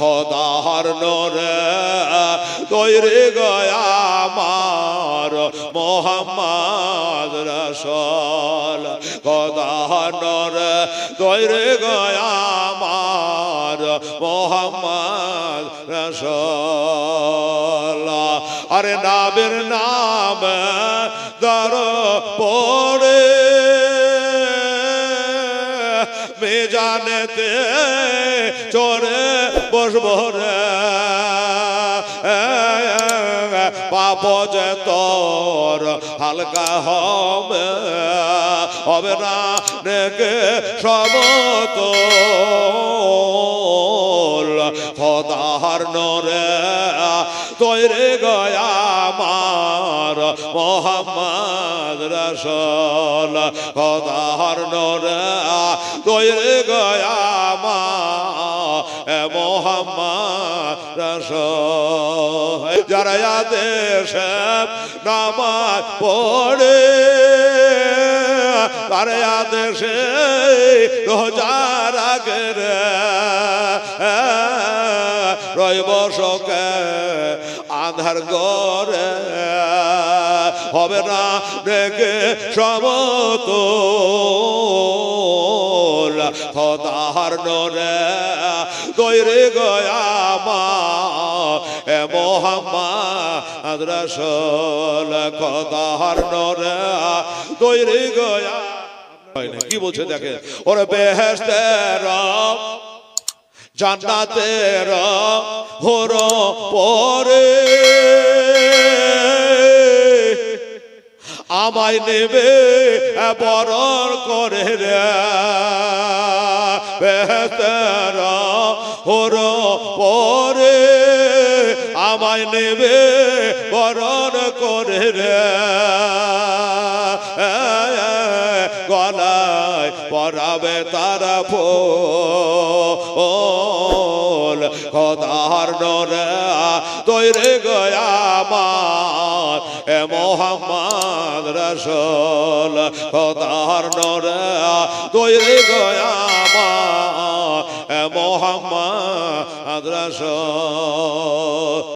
খোদার নরে তৈরি গয়া আমার মোহাম্মদ রসল। খোদার নরে তৈরি গয়া আমার মোহাম্মদ রসল। আরে নামের নাম দর পড়ে মেজানেতে চরে বসব পাপ যে তোর হালকা হবে হবে না নেকে সমত খদার নরে তৈরে গয়া আমার মোহাম্মদ রসল। খদার নরে তৈরে গয়া মোহাম্মদ যারা দেশে নামাজ পড়ে, তারা দেশে রোজার আগের আধার গরে হবে না ডেকে সমত খদার নরে। তৈরি গয়া মা এ মোহাম্মদ রসল খদার নরে। তৈরি গয়া কি বলছে দেখে? ওরে বেহেস্তের জান্নাতের হোর পরে আমায় নেবে, বরণ করে রে। বেহতের হোর পরে আমায় নেবে বরণ করে রে। গলায় পরাবে তারা ফোল। খদার নরে তৈরে গয়া আমার এ মোহাম্মদ রসল। খদার নরে তৈরে গয়া মোহাম্মদ রসল